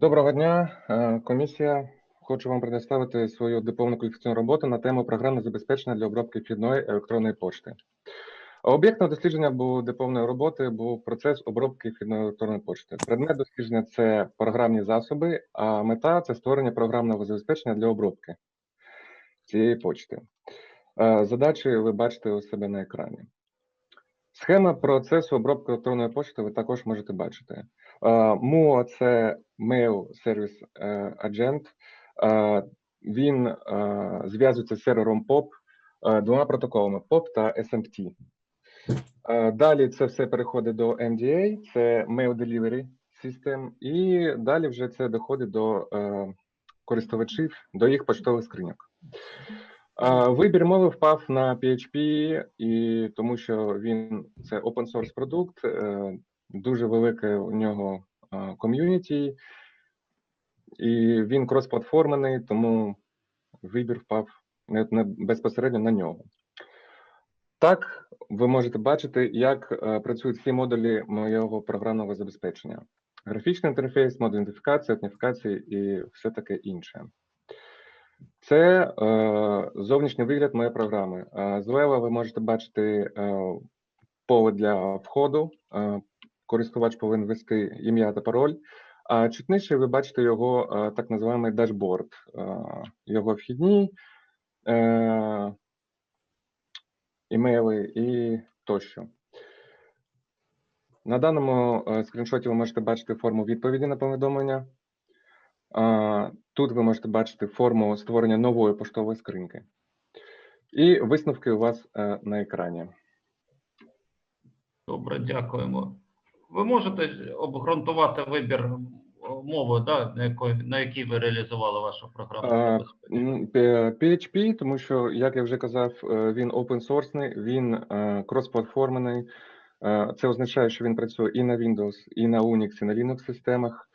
Доброго дня, е, комісія. Хочу вам предоставити свою дипломну кваліфікаційну роботу на тему програмне забезпечення для обробки вхідної електронної пошти. Об'єктом дослідження був дипломної роботи був процес обробки вхідної електронної пошти. Предмет дослідження це програмні засоби, а мета це створення програмного забезпечення для обробки цієї почти. Е, Задачі ви бачите у себе на екрані. Схема процесу обробки електронної почти ви також можете бачити. Е, це Mail Service е, Agent. Е, Він зв'язується з сервером POP двома протоколами POP та SMT. Далі це все переходить до MDA, це Mail Delivery System, і далі вже це доходить до користувачів, до їх поштових скриньок. Вибір мови впав на PHP, і тому що він це open source продукт, е, дуже велике у нього ком'юніті, і він кросплатформений, тому вибір впав безпосередньо на нього. Так, ви можете бачити, як е, працюють всі модулі моєго програмного забезпечення: графічний інтерфейс, модуль ідентифікації, аутентифікації і все таке інше. Це е, зовнішній вигляд моєї програми. Е, злева ви можете бачити е, поле для входу. Е, користувач повинен ввести ім'я та пароль. А чуть нижче ви бачите його так називаємо дашборд, його вхідні, імейли і тощо. На даному скріншоті ви можете бачити форму відповіді на повідомлення. Тут ви можете бачити форму створення нової поштової скриньки. І висновки у вас е, на екрані. Добре, дякуємо. Ви можете обґрунтувати вибір е, мови, да, на, якої, на якій ви реалізували вашу програму? PHP, тому що, як я вже казав, е, він open source, він е, кросплатформений. Е, Це означає, що він працює і на Windows, і на Unix, і на Linux системах.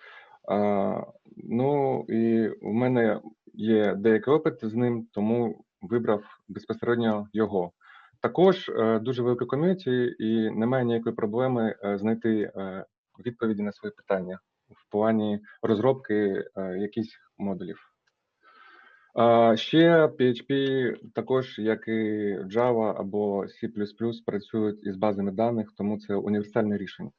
Ну і в мене є деякий опит з ним, тому вибрав безпосередньо його. Також е, дуже велика ком'юніті, і немає ніякої проблеми е, знайти е, відповіді на свої питання в плані розробки якихось модулів. Ще PHP, також як і Java або C++, працюють із базами даних, тому це універсальне рішення.